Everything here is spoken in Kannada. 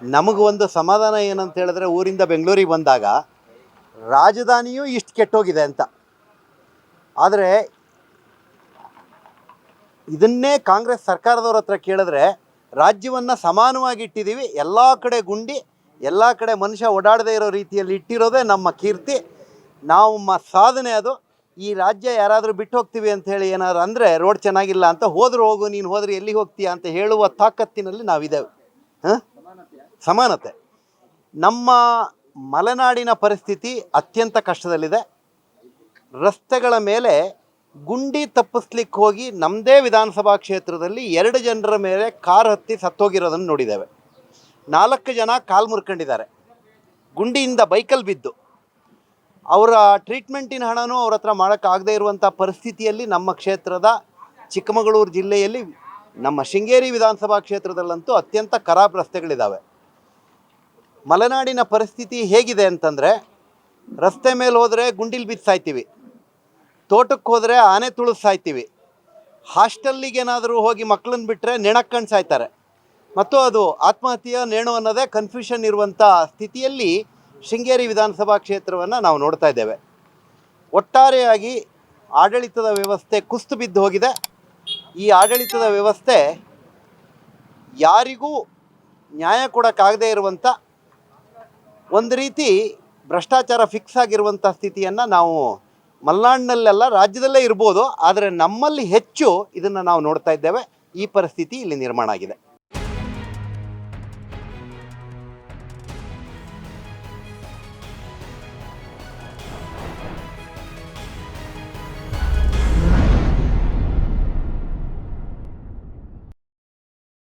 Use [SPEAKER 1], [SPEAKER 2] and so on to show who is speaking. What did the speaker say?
[SPEAKER 1] ನಮಗೆ ಒಂದು ಸಮಾಧಾನ ಏನಂತ ಹೇಳಿದ್ರೆ ಊರಿಂದ ಬೆಂಗಳೂರಿಗೆ ಬಂದಾಗ ರಾಜಧಾನಿಯೂ ಇಷ್ಟು ಕೆಟ್ಟೋಗಿದೆ ಅಂತ. ಆದರೆ ಇದನ್ನೇ ಕಾಂಗ್ರೆಸ್ ಸರ್ಕಾರದವ್ರ ಹತ್ರ ಕೇಳಿದ್ರೆ ರಾಜ್ಯವನ್ನು ಸಮಾನವಾಗಿ ಇಟ್ಟಿದ್ದೀವಿ ಎಲ್ಲ ಕಡೆ ಗುಂಡಿ, ಎಲ್ಲ ಕಡೆ ಮನುಷ್ಯ ಓಡಾಡದೇ ಇರೋ ರೀತಿಯಲ್ಲಿ ಇಟ್ಟಿರೋದೇ ನಮ್ಮ ಕೀರ್ತಿ, ನಾವು ಮ ಸಾಧನೆ ಅದು. ಈ ರಾಜ್ಯ ಯಾರಾದರೂ ಬಿಟ್ಟು ಹೋಗ್ತೀವಿ ಅಂತ ಹೇಳಿ ಏನಾದ್ರು ಅಂದರೆ ರೋಡ್ ಚೆನ್ನಾಗಿಲ್ಲ ಅಂತ ಹೋದ್ರೆ ಹೋಗು, ನೀನು ಹೋದ್ರೆ, ಎಲ್ಲಿಗೆ ಹೋಗ್ತೀಯಾ ಅಂತ ಹೇಳುವ ತಾಕತ್ತಿನಲ್ಲಿ ನಾವಿದ್ದೇವೆ. ಹಾಂ? ಸಮಾನತೆ. ನಮ್ಮ ಮಲೆನಾಡಿನ ಪರಿಸ್ಥಿತಿ ಅತ್ಯಂತ ಕಷ್ಟದಲ್ಲಿದೆ. ರಸ್ತೆಗಳ ಮೇಲೆ ಗುಂಡಿ ತಪ್ಪಿಸ್ಲಿಕ್ಕೆ ಹೋಗಿ ನಮ್ಮದೇ ವಿಧಾನಸಭಾ ಕ್ಷೇತ್ರದಲ್ಲಿ ಎರಡು ಜನರ ಮೇಲೆ ಕಾರ್ ಹತ್ತಿ ಸತ್ತೋಗಿರೋದನ್ನು ನೋಡಿದ್ದೇವೆ. ನಾಲ್ಕು ಜನ ಕಾಲು ಮುರ್ಕೊಂಡಿದ್ದಾರೆ. ಗುಂಡಿಯಿಂದ ಬೈಕಲ್ಲಿ ಬಿದ್ದು. ಅವರ ಟ್ರೀಟ್ಮೆಂಟಿನ ಹಣನೂ ಅವ್ರ ಹತ್ರ ಮಾಡೋಕ್ಕಾಗದೇ ಇರುವಂಥ ಪರಿಸ್ಥಿತಿಯಲ್ಲಿ ನಮ್ಮ ಕ್ಷೇತ್ರದ ಚಿಕ್ಕಮಗಳೂರು ಜಿಲ್ಲೆಯಲ್ಲಿ ನಮ್ಮ ಶೃಂಗೇರಿ ವಿಧಾನಸಭಾ ಕ್ಷೇತ್ರದಲ್ಲಂತೂ ಅತ್ಯಂತ ಖರಾಬ್ ರಸ್ತೆಗಳಿದ್ದಾವೆ ಮಲೆನಾಡಿನ ಪರಿಸ್ಥಿತಿ ಹೇಗಿದೆ ಅಂತಂದರೆ, ರಸ್ತೆ ಮೇಲೆ ಹೋದರೆ ಗುಂಡಿಲ್ ಬಿದ್ದು ಸಾಯ್ತೀವಿ ತೋಟಕ್ಕೆ ಹೋದರೆ ಆನೆ ತುಳಿದು ಸಾಯ್ತೀವಿ ಹಾಸ್ಟೆಲ್ಲಿಗೇನಾದರೂ ಹೋಗಿ ಮಕ್ಕಳನ್ನ ಬಿಟ್ಟರೆ ನೆಣಕ್ಕಂಡು ಸಾಯ್ತಾರೆ. ಮತ್ತು ಅದು ಆತ್ಮಹತ್ಯೆಯ ನೇಣು ಅನ್ನೋದೇ ಕನ್ಫ್ಯೂಷನ್ ಇರುವಂಥ ಸ್ಥಿತಿಯಲ್ಲಿ ಶೃಂಗೇರಿ ವಿಧಾನಸಭಾ ಕ್ಷೇತ್ರವನ್ನು ನಾವು ನೋಡ್ತಾ ಇದ್ದೇವೆ. ಒಟ್ಟಾರೆಯಾಗಿ ಆಡಳಿತದ ವ್ಯವಸ್ಥೆ ಕುಸ್ತು ಬಿದ್ದು ಹೋಗಿದೆ. ಈ ಆಡಳಿತದ ವ್ಯವಸ್ಥೆ ಯಾರಿಗೂ ನ್ಯಾಯ ಕೊಡೋಕ್ಕಾಗದೇ ಇರುವಂಥ ಒಂದು ರೀತಿ ಭ್ರಷ್ಟಾಚಾರ ಫಿಕ್ಸ್ ಆಗಿರುವಂಥ ಸ್ಥಿತಿಯನ್ನು ನಾವು ಮಲೆನಾಡಿನಲ್ಲೆಲ್ಲ ರಾಜ್ಯದಲ್ಲೇ ಇರ್ಬೋದು, ಆದರೆ ನಮ್ಮಲ್ಲಿ ಹೆಚ್ಚು ಇದನ್ನು ನಾವು ನೋಡ್ತಾ ಇದ್ದೇವೆ. ಈ ಪರಿಸ್ಥಿತಿ ಇಲ್ಲಿ ನಿರ್ಮಾಣ ಆಗಿದೆ.